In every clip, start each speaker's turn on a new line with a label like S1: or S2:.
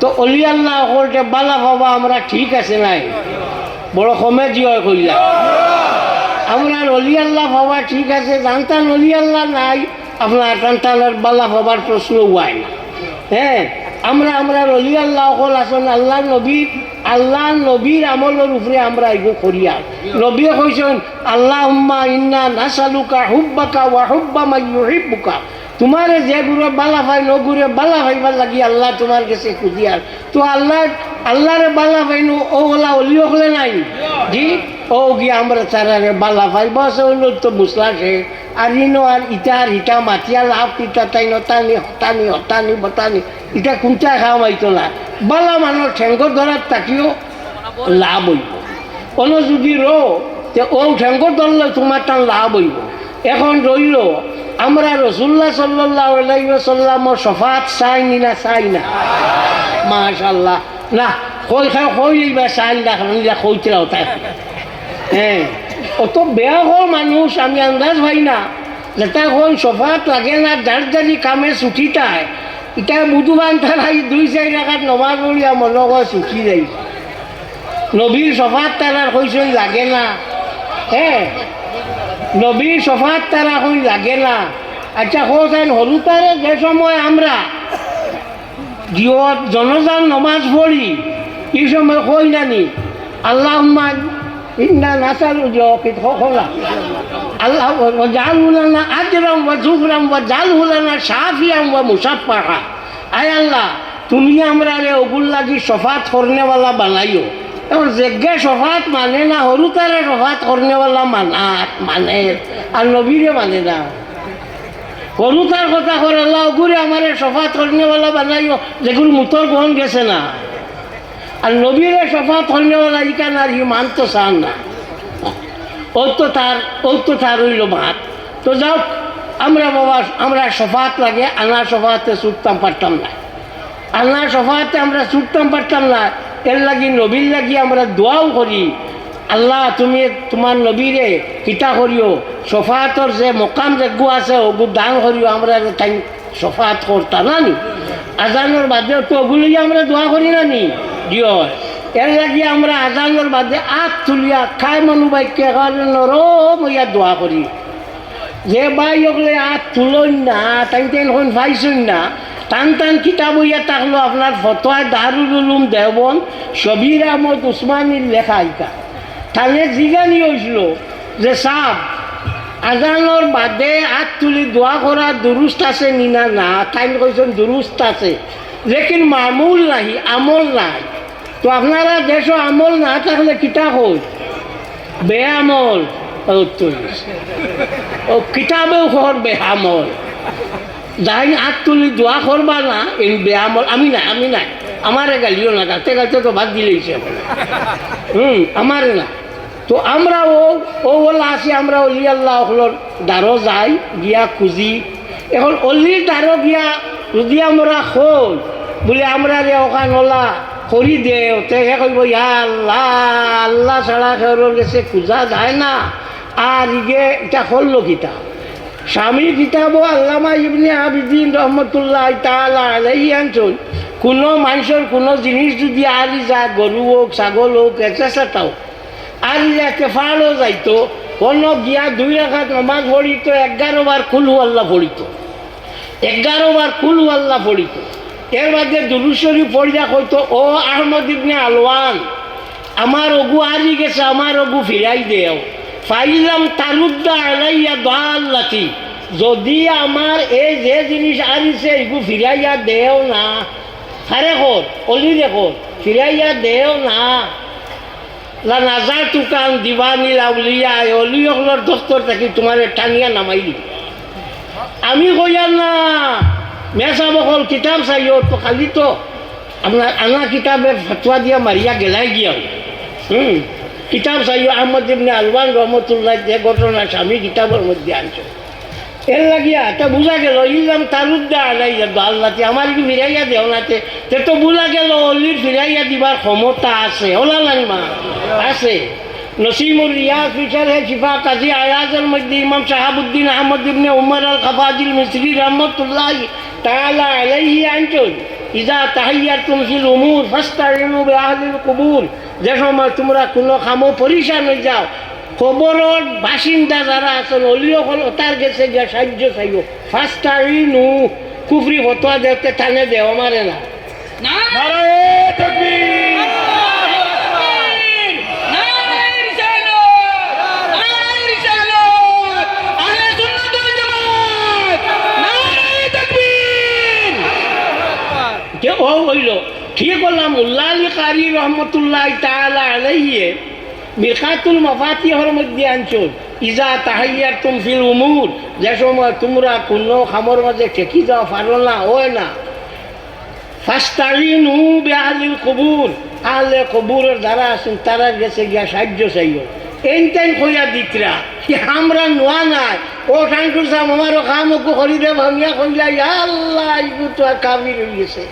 S1: তো অলি আল্লাহ করতে বালা বাবা, আমরা ঠিক আছে নাই। বড় কমে জিয় কইলা। আমরা অলি আল্লাহ বাবা ঠিক আছে জানতাম অলি আল্লাহ নাই, আপনার টানটানের বালা বাবার প্রশ্ন হয় না। হ্যাঁ আমরা আমরা অলি আল্লাহ অকল আসেন আল্লাহ নবীর আল্লাহ নবীর আমলের উপরে আমরা এগো করিয়া। নবী কইছেন আল্লাহ ইন্না নাসালুকা হুব্বাকা ওয়া হুব্বা মাই ইউহিব্বুকা তোমারে যে গুরু বালা ভাই ন গুরে বালা ভাইবার লাগি আল্লাহ তোমার কাছে খুঁজিয়ার। তো আল্লাহ, আল্লাহরে বালা ভাইনু ও ওলা অলি হলে নাই। জি, ও গিয়ে আমরা তারারে বালা ভাই বস তো মুসলাছে আর ইনো আর ইটা আর ইটা মাতিয়া লাভ ইটা তাই নতানি হতানি হতানি, বতানি, ইটা কোনটা খাওয়া মাইতো না বালা মানুষ ঠেঙ্গর ধরার তাকিও লাভ হইব। কোনো যদি রো তে ও ঠেঙ্গর ধরলে তোমার টান লাভ হইব। এখন রইল আমরা রসুল্লাহ সাল্লাহ সাল্লামর সফাত চাই নি চাই না? মাশাল্লাহ না, কই খাই কই বা চাই না নিলা কইছিলাম তাই। হ্যাঁ অত বেয়া হল মানুষ, আমি আন্দাজ ভাই না। যেটা হল সফাত লাগে না, যার যারি কামে ছুটিটায় এটা বুধবান তারাই দুই চাৰি টাকাত নমাজ বলিয়া মনক ছুটি যাই নবীর সফাত তারার কইসন লাগে না। হ্যাঁ নবীর সফাত তারা কই লাগে না আচ্ছা হোসেন হলু তারে যে সময় আমরা জিয়ত, জনজান নমাজ পড়ি এই সময় কই নানি। আল্লাহ ইন্না নাসালু জিয়কিত হলা। আল্লাহ জালুলানা আজরাম ওয়া জুহরাম ওয়া জালহুলানা শাফিয়াম ওয়া মুসাফফাহা আয় আল্লাহ, তুমি আমরা রে ওগুল লাগি সফাত করনেওয়ালা বানাইও। সফাত মানে না সরু তারে সফাত করনেওয়ালা মানাত মানে আর নবীরে মানে না। সরু তার কথা করে আল্লাহ ওগুরে আমার সফাত করনেওয়ালা বানাইও যেগুলো মুতর গ্রহণ গেছে না। আর নবীরে সফাত করনেওয়ালা ইকান আর হি মানতো চান না। ও তো তার ও তো তার হইল ভাত তো যাও আমরা বাবা, আমরা সফাত লাগে, আনা সফাতে ছুটতাম পারতাম না। আনা সফাতে আমরা ছুটতাম পারতাম না। এর লাগি নবীর লাগি আমরা দোয়াও করি। আল্লাহ, তুমি তোমার নবীরে কিতা করিও সফাতর যে মকাম যেগু আছে ওগু দান করিও, আমরা তাই সফাত করতাম না নি আজানোর বাদেও তো ওগুলি আমরা দোয়া করি না নি দিও এর লাগি আমরা আজানোর বাদে আখ তুলিয়া খাই মানু বাইকে নরম হইয়া দোয়া করি। যে বাই ওগুলো আখ তুলন না তাই তেন এখন না টান টান কিতাব হইয়া থাকল আপনার ফতোয়া দারুল উলুম দেবন সবির আহমদ উসমানীর লেখা ইকা তাহলে জিগানি হয়েছিল যে সাপ আজানোর বাদে হাত তুলি দোয়া করা দুরুস্ত আছে নিনা না? তাই কৈছেন দুরুস্ত আছে। লেকিন মামুল নাহি, আমল নাই। তো আপনারা দেশ আমল না থাকলে কিতা কই বেআমল ও কিতাবেও খবর বেআমল যাই হাত তুলি দোয়া করবা না, এই বেআমল আমি নাই আমি নাই। আমারে গালিও না গাতে গাতে তো বাদ দিলেইছে হুম আমারে না। তো আমরা ও ও ওলা আছি আমরা অলি আল্লাহ হলর দ্বারো যাই গিয়া খুঁজি। এখন অলির দ্বারো গিয়া যদি আমরা খোল বলে আমরা রে ওখান ওলা করি দে, তে হে কইব ইয়া আল্লাহ আল্লাহ ছাড়া খেরোর গেছে খোঁজা যায় না। আর ইগে এটা করল কিতা স্বামী কিতাব আল্লামা ইবনে আবিদিন রহমতুল্লাহ তালা আলাই আনছুন কোনো মানুষের কোনো জিনিস যদি আরি যা গরু হোক, ছাগল হোক এচেসাটাও আরি যা কেফালও যাইতো কোনো গিয়া দুই রাখাত নমাজ পড়িত, এগারো বার কুলু আল্লাহ পড়িত। এগারো বার কুলু আল্লাহ পড়িত। এর মধ্যে দুরুশ্বরী পড়িয়া কইতো, ও আহমদ ইবনে আলওয়ান, আমার অগু আরি গেছে, আমার অগু ফিরাই দেও। ফাইলাম তারুদ্দা আলাইয়া দাল্লাতি। যদি আমার এই যে জিনিস আরিছে এগু ফিরাইয়া দেও না। হারে কর অলি দেখো ফিরাইয়া দেও না। লা নাজার টুকান দিবানি লাউলিয়া অলি অকলর দস্তর থাকি তোমার টানিয়া নামাই দিবি আমি কইয়ার না মেসা বকল কিতাব চাইও তো খালি তো। আপনার আনা কিতাবে ফতোয়া দিয়া মারিয়া গেলাই গিয়া। হুম কিতাব চাইও, আহমদ ইবনে আলওয়ান রহমতুল্লাহ যে ঘটনা স্বামী কিতাবের মধ্যে আনছে। এর লাগিয়া তা বুঝা গেল ইলাম তালুদ্দা আলাইয়া আল্লাহতে আমার কি ফিরাইয়া দেও নাতে তে তো বুঝা গেল অলির ফিরাইয়া দিবার ক্ষমতা আছে ওলা মা, আছে। নসিমুর রিয়াজ ফিচার হে শিফা কাজী আয়াজের মধ্যে ইমাম শাহাবুদ্দিন আহমদ ইবনে উমর আল খাফাজিল মিসরি রহমতুল্লাহ তাআলা আলাইহি আনচুন, ইজা তাহাইয়াতুম ফিল উমুর ফাস্তাইনু বিআহলিল কুবুর যে সময় তোমরা কোনো কামো পরিশান হয়ে যাও কবরর বাসিন্দা যারা আছেন অলিও হল তার গেছে গিয়া সাহায্য চাইব। ফাস্টাইনু কুফরি ফতোয়া দেখতে টানে দেওয়া মারে না। ও হইল ঠিক বললাম উল্লাহ আলী কারি রহমতুল্লাহ তাআলা আলাইহি মিরকাতুল মাফাতিহর মধ্যে আনছুন ইজা তাহাইয়ার তুম ফিল উমুর। যে সময় তোমরা কোনো খামর মাঝে ঠেকি যাও, পারো না ওই না। ফাস্তারিনু বেআলিল কবুর। আহলে কবুরের যারা আছেন, তারা গেছে গিয়া সাহায্য চাইও। এইটাই কইয়া দিকরা কি আমরা নোয়া নাই। ও ঠান্ডুর সাম আমারও খাম ওকে করিলে ভাঙিয়া কইলা আল্লাহ ইগু তো কাবির হয়ে গেছে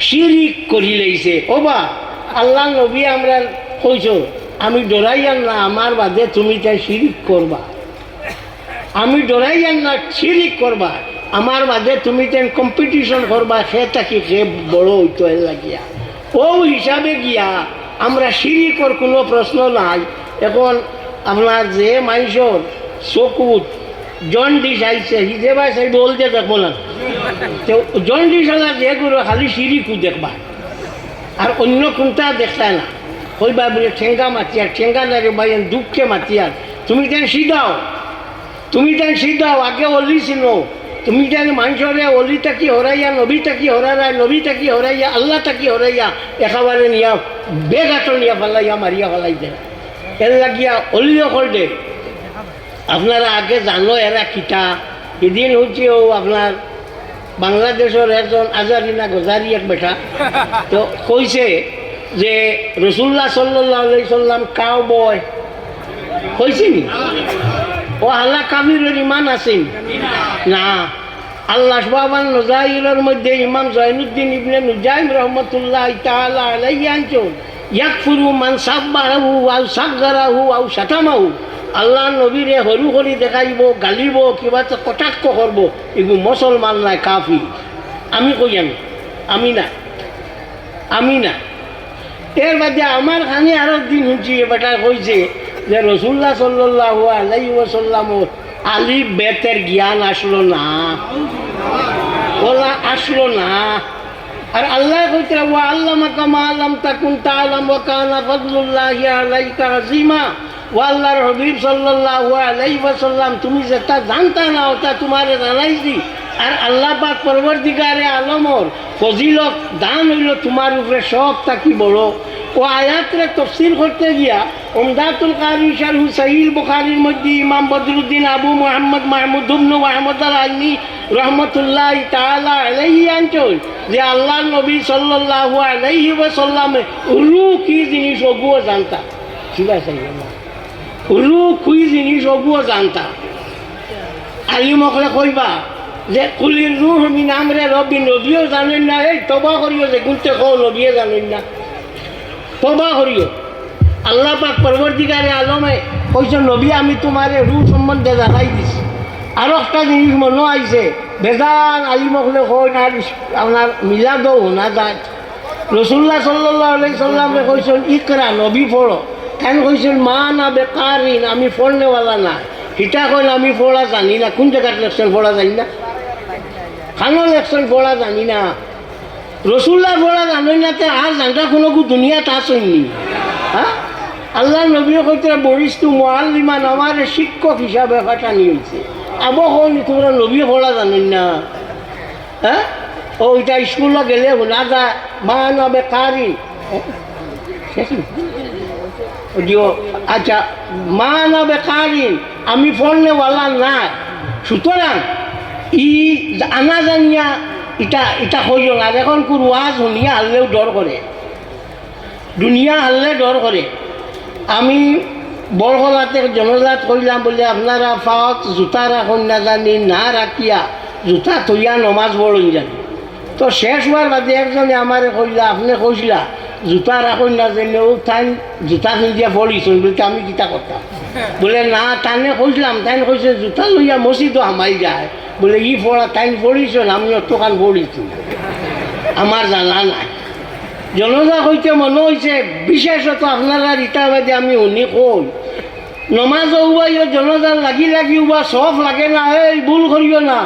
S1: শিরিক করি লইছে বা, আল্লাহ নবী আমরা কইছ, আমি ডরাইয়ান না, আমার বাদে তুমি তাই শিরিক করবা। আমি ডরাইয়ান না, শিরিক করবা। আমার বাদে তুমি তেন কম্পিটিশন করবা, সে থাকি সে বড় হইতো লাগিয়া। ও হিসাবে গিয়া আমরা শিরিকর কোনো প্রশ্ন নাই। এখন আপনার যে মানুষের চকুত জন্ডিস আইছে সি যে বাই সাইড বলতে দেখব না। তো জন্ডিস হলা যেগুলো খালি শিরিকু দেখবা। আর অন্য কোনটা দেখতায় না। কইবা বলে ঠেঙ্গা মাতিয়ার ঠেঙ্গা না রে ভাই দুঃখে মাতিয়ার তুমি তেন সিধাও তুমি তেন সিধাও আগে অলি চিনো তুমি তেন মানুষরে অলিটা কি হরাইয়া নবীটা কি হরারায় নবীটা কি হরাইয়া আল্লাহটা কি হরাইয়া একেবারে নিয়া বেগাটো নিয়া ফেলাইয়া মারিয়া ফেলাই দেয় এর লাগিয়া অলিও কর দে। আপনারা আগে জানো এরা কিতা। এদিন হচ্ছে ও আপনার বাংলাদেশের একজন আজারিনা গজারি এক বেটা। তো কইছে যে রসুল্লাহ সাল্লাহ সাল্লাম কাউ বয় কইছে নি? ও আল্লাহ কাবিরের ইমান আছেন? না। আল্লাহ বাবান নজাইরের মধ্যে ইমাম জয়নুদ্দিন ইবনে নুজাইম রহমতুল্লাহ তাআলা আলাইহি আনচুন। ইয়াকফুরু মান সাব্বাহু আও সাগগারাহু আও শাতামাহু আল্লাহ নবীরে সৰু কৰি দেখাইব, গালিব, কিবা এটা কটাক্ষ করব এগুলো মুসলমান নাই কাফি আমি কই আমি আমি না। আমি না। এর বাদে আমার খানি আরও দিন শুনছি বেটা কইছে যে রসুল্লাহ সাল্লাহ আলাই ওসাল্লামর আলি বেতের জ্ঞান আসলো না। ওলা আসলো না। আর আল্লাহ কইতে ও আল্লাহ কামা আল্লাম তাকুন তালাম ও কানা ফজলুল্লাহ আলাইকা আজিমা ও আল্লাহর হবিব সাল্লাহ আলাই ওসাল্লাম তুমি যেটা জানতা না ওটা তোমারে জানাইছি আর আল্লাহ পাক পরবর্তীকারে আলমর ফজিলত দান হইল তোমার উপরে, সব তাকি বড় ও আয়াতরে তফসির করতে গিয়া ওমদাতুল কারি শারহু সাহিল বুখারির মধ্যে ইমাম বদরুদ্দিন আবু মোহাম্মদ মাহমুদ উবনু মাহমুদ আল আইনি রহমতুল্লাহ তাআলা আলাইহি আনচল যে আল্লাহ নবী সাল্লাল্লাহু আলাইহি ওয়াসাল্লামে রু কি জিনিস ওগুও জানতা। শিবা সাইয়া রু কি জিনিস ওগুও জানতা। আলিমকলে কইবা যে কুলির রুহ মিন আমরে রবি নবীও জানেন না, এই তবা করিও যে গুনতে কও নবীও জানেন না। তবা করিও আল্লাহ পাক পরবর্তীকারে আলমে কইছে নবী, আমি তোমারে রুহ সম্বন্ধে জানাই দিছি। আরও একটা জিনিস মনে আইছে বেজান আলিমকলে কই না আপনার মিলাদও শোনা যায়। রসুল্লাহ সাল্লাহ আলাই সাল্লামে কইছেন ইকরা নবী পড়ো কেন কইছেন মা না বেকারিন আমি পড়নেওয়ালা না। হিটা কইল, আমি পড়া জানি না। কোন জায়গার লেকশন পড়া জানি না? খানো লেকশন পড়া জানি না। রসুল্লাহ পড়া জানি না তে আর জানটা কোনো দুনিয়া তাস হয়নি হ্যাঁ আল্লাহ নবীও কইতে বরিস তু মোয়াল্লিমান আমার শিক্ষক হিসাবে ফাটানি হয়েছে আবো হনি তোমরা নবী পড়া জানেন না। হ্যাঁ ও, এটা স্কুলে গেলে শোনা যায়, মা না বেকারি দিও আচ্ছা মা না বেকারি আমি ফোননেওয়ালা না সুতরাং, ই আনা জানিয়া ইটা ইটা হইও আর এখন কোন ওয়াজ শুনিয়া হারলেও ডর করে দুনিয়া হারলে ডর করে আমি বরহলাতে জনজাত করিলাম বলে আপনারা পাওয়াত জোতা রাখুন না জানি না রাখিয়া জোতা থইয়া নমাজ পড়ুন জানি। তো শেষ হওয়ার বাদে একজনে আমারে কইলা, আপনি কইছিলা জোতা রাখুন না জানি ও ঠাই জোতা পিন্ধিয়া পড়িছুন বলতে আমি কিতা করতাম বলে, না তানে কইলাম তাই কইছে জুতা লইয়া মসজিদও হামাই যায়। বলে, ই পড়া তাই পড়িছ আমি অতখান পড়িছি আমার জানা নাই। জনতা কইতে মনে হয়েছে বিশেষত আপনারা রিতাবাদে আমি শুনি কই নমাজ উবাই জনতার লাগি লাগি উবা সব লাগে না, এই ভুল করিও না।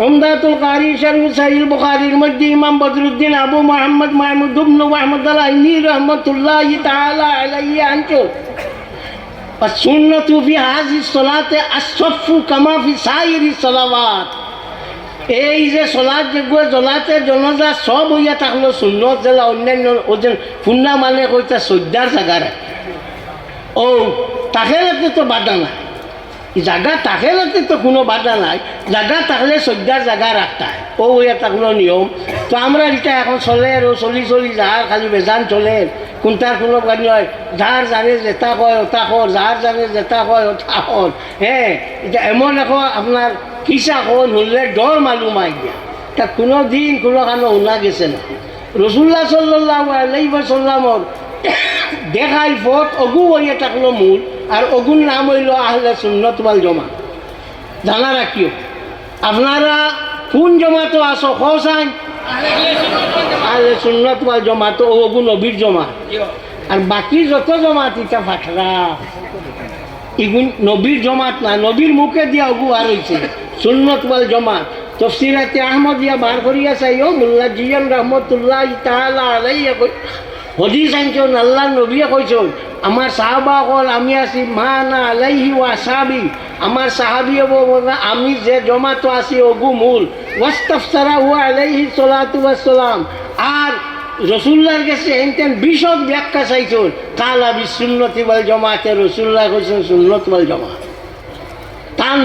S1: উমদাতুল কারি শরু সাহিল বুখারির মধ্যে ইমাম বদরুদ্দিন আবু মোহাম্মদ মাহমুদ ইবনু মাহমুদ আল আইনি রহমতুল্লাহ তাআলা আলাইহি আনচল সুন্নতু ফি হাজি সালাতে আসফু কামা ফি সাইরি সালাওয়াত এই যে চলাত যেগুলো জ্বলাতে জনজা সব হইয়া থাকল সুন্নত জেলা অন্যান্য ওজন ফুন্না মানে কইতা শ্রদ্ধার জাগারে ও তাকে তো বাধা না জাগা তাকেলাতে তো কোনো বাধা নাই। জাগা থাকলে চৈদ্যার জাগা রাখতা হয়। ও হইয়া থাকল নিয়ম। তো আমরা এটা এখন চলে ও চলি চলি যার খালি বেজান চলে। কোনটার কোনো গাড়ি হয় যার জানে যেটা কয় ওটা কর যার জানে যেটা কয় ওটা কর হ্যাঁ এটা এমন এখন আপনার কিসা কন শুনলে ডর মালুম আই গিয়া তা কোনো দিন কোনো কানো শুনা গেছে না রসুল্লাহ সাল্লাহ আলাইসাল্লামর দেখাই পথ অগু হইয়া থাকল মূল, আর অগুর নাম হইল আহলে সুন্নত ওয়াল জমা। জানা রাখিও আপনারা কোন জমাতো আসো খসান আহলে সুন্নত ওয়াল জমাতো ও অগু নবীর জমা। আর বাকি যত জমাত ইটা ফাটরা ইগুন নবীর জমাত না নবীর মুখে দিয়া অগু আর হয়েছে সুন্নত ওয়াল জমাত তফসিরাতে আহমদিয়া বার করিয়া চাইও মোল্লা জিয়ান রহমতুল্লাহ তাহলা আলাইয়া হদিস আনছন, আল্লাহ নবীয়ে কইছন আমার সাহাবা কল আমি আছি মা না আলাইহি ওয়া সাহাবি আমার সাহাবি আমি যে জমাতো আছি, অগু মূল। ওয়াস্তাফসারা হুয়া আলাইহি সালাতু ওয়াসসালাম আর রসুল্লার কাছে এনতেন বিশদ ব্যাখ্যা চাইছন। কালা বিসুন্নতি বল জমাতে, রসুল্লাহ কইছেন, সুন্নত বল জমা তান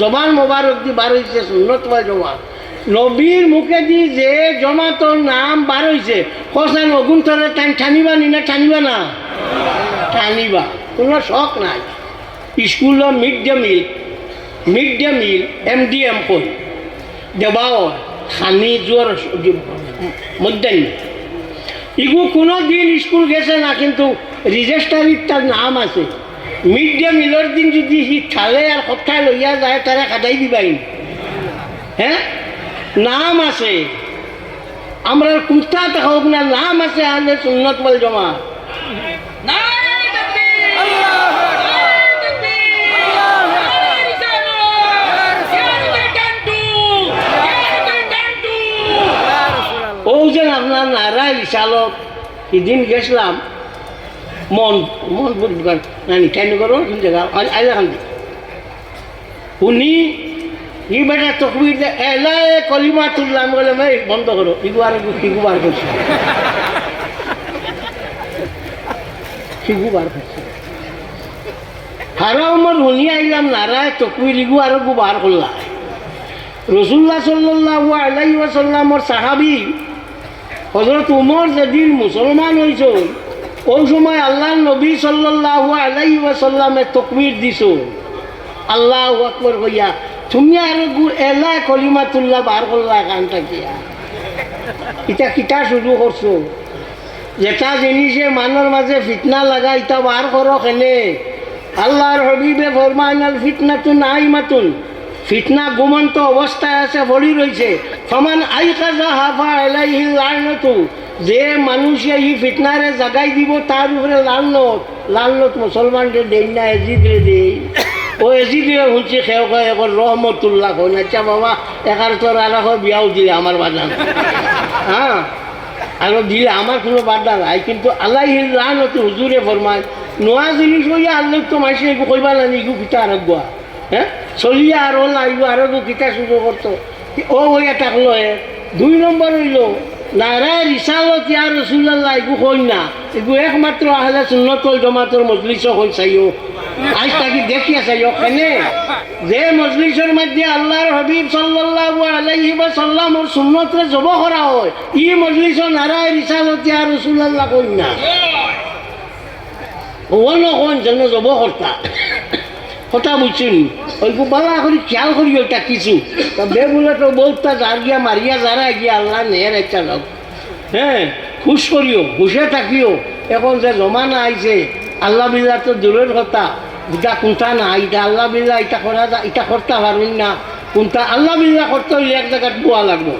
S1: জবান মোবারক দি বার হয়েছে সুন্নত বল জমা নবীর মুখে দি যে জমাতর নাম বার হয়েছে কষান অগুন তরে টান টানিবা নি না টানিবা না? টানিবা কোনো শখ নাই। স্কুলের mid day meal mid day meal M D M কই দেবাও, খানি জোর মধ্যাহ্ন। ইগু কোনো দিন স্কুল গেছে না, কিন্তু রেজিস্টারির তার নাম আছে। মিড ডে মিলের দিন যদি সি খালে আর সপ্তাহে লইয়া যায় তারা খাটাই দিবাই। হ্যাঁ নাম আছে। আমরা কুস্তা হোক না, নাম আছে আহলে সুন্নত বল জমা ও আপনার নারায় বিশালক সেদিন গেছিলাম, মন মন দোকান। নানি, কেন করো? জায়গা আইলা খান শুনি ই বেটা তকবির এলাই কলিমা তুললাম বলে ভাই বন্ধ করো। ইগু আর শিগু বার করছে। শিগু বার করছে। হারা আমার শুনি আইলাম নারায় তকবির, ইগু আর গু বার করলা। রসুল্লাহ সাল্লাহ আলাই ওয়াসাল্লামর সাহাবি হজরত উমর যেদিন মুসলমান হয়েছিল ওই সময় আল্লাহ নবী সাল্লাহ আলাই ওয়াসাল্লামে তকবির দিছ আল্লাহ আকবর হইয়া তুমি আর এলা কলিমাতুল্লাহ বার করলা কানটা কিয়া ইটা কিতা শুরু করছ যেটা জিনিসে মানর মাঝে ফিতনা লাগা ইটা বার করো কেনে আল্লাহর হবিবে ফরমাইনাল ফিতনা তো নাই মাতুন ফিতনা ঘুমন্ত অবস্থায় আছে পড়ি রয়েছে সমান আই কাজা হাফা এলাইহি লালনতু যে মানুষে এই ফিতনারে জাগাই দিব তার উপরে লালনত লালনত মুসলমানকে দেই না এজিদরে দেই। ও এজিদরে শুনছি সেও কয় এখন রহমতুল্লাহ কয় আচ্ছা বাবা একার তোর আর বিয়াও দিলে আমার বাজান হ্যাঁ আর দিলে আমার কোনো বাধা নাই, কিন্তু আল্লাহ লানত হুজুরে ফরমায়, নোয়া জিনিস হইয়া আল্লাহ তো মাসে এগু কইবা না ইগু কিতা আর গুয়া। হ্যাঁ চলিয়া আর না ইগু আর কিতা শুরু করতো। ও হইয়া থাকল হে দুই নম্বর হইল নারায় রিসালত ইয়া রসুল্লাহ এগু কই না এগু একমাত্র আহলে সুন্নতল জমাতর মজলিস হই চাইও আজ তাকে দেখিয়া চাইও কেনে যে মজলিসের মধ্যে আল্লাহর হবিব সাল্লাল্লাহু আলাইহি ওয়া সাল্লামর সুন্নতরে জব করা হয়, ই মজলিস নারায় রিসালত ইয়া রসুল্লাহ কই না ওন জন্য জব কর্তা। কথা বুঝছেন? ওইগু বালা করি খেয়াল করি ওইটা কিছু। তা বে বলে তো বউটা যার গিয়া মারিয়া যারা গিয়া আল্লাহ নেহের একটা লোক হ্যাঁ খুশ করিও হুশে থাকিও। এখন যে জমানা আইছে আল্লাহ বিল্লাহ তো দূরের কথা এটা কোনটা না এটা আল্লাহ বিল্লাহ এটা করা যা এটা করতে পারবেন না। কোনটা আল্লাহ বিল্লাহ করতে হইলে এক জায়গায় বোয়া লাগবো।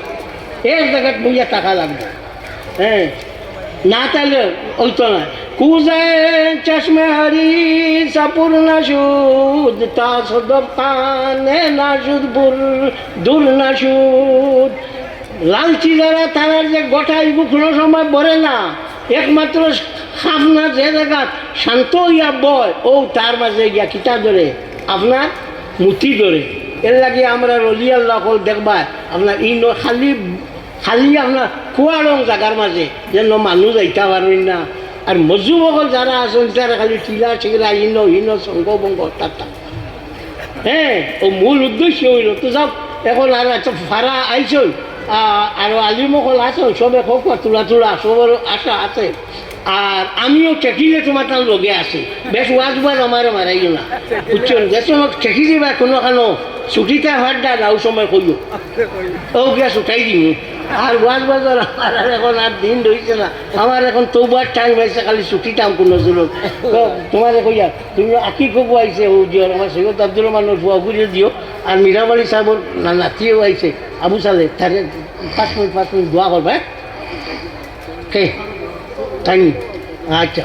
S1: এক জায়গায় বইয়া টাকা লাগবে। হ্যাঁ। না তাহলে ওই তো না। কুজে চশমে হরি সাপুর না সুদ, তা সদকানে না সুদ, বুর দূর না সুদ। লালচি যারা তারা যে গোটাই কোনো সময় বলে না। একমাত্র সামনা যে জায়গা শান্ত হইয়া বয়, ও তার মাঝে গিয়া কিতা ধরে? আপনার মুঠি ধরে। এর লাগে আমরা রলি আল্লাহ দেখবা আপনার ই ন- খালি খালি আপনার কুয়া রং জাগার মাঝে, যেন মানুষ যাইতে পারবেন না। আর মজুবকল যারা আছেন, তারা খালি টিলা টিলা ইন ইন সঙ্গ বঙ্গ তাতা হ্যাঁ ও মূল উদ্দেশ্য হইল, তো যাও, এখন আর একটা ভাড়া আইসই আর আলিমকল আছে সবে হোক তোলা তোলা সবার আশা আছে। আর আমিও চেকিলে তোমার তার লগে আছি। বেশ ওয়াজবার আমার মারাইও না বুঝছেন সময় চেকি দিবা কোনো কানো ছুটিতে হাট দা, যাও সময় কইও ও গ্যাস উঠাই দিন আর ওয়াজ বাজার আমার এখন আর দিন ধরছে না। আমার এখন তোবার টাইম হয়েছে খালি ছুটি টাইম কোনো তো তোমার কইয়া তুমি আকি কবু আইছে ও দিও আমার সৈয়দ আব্দুর রহমানের বুয়া ঘুরিয়ে দিও আর মীরাবাড়ি সাহেবর নাতিও আইছে আবু সালে তারে পাঁচ মিনিট পাঁচ মিনিট দোয়া করবে কে? তাই আচ্ছা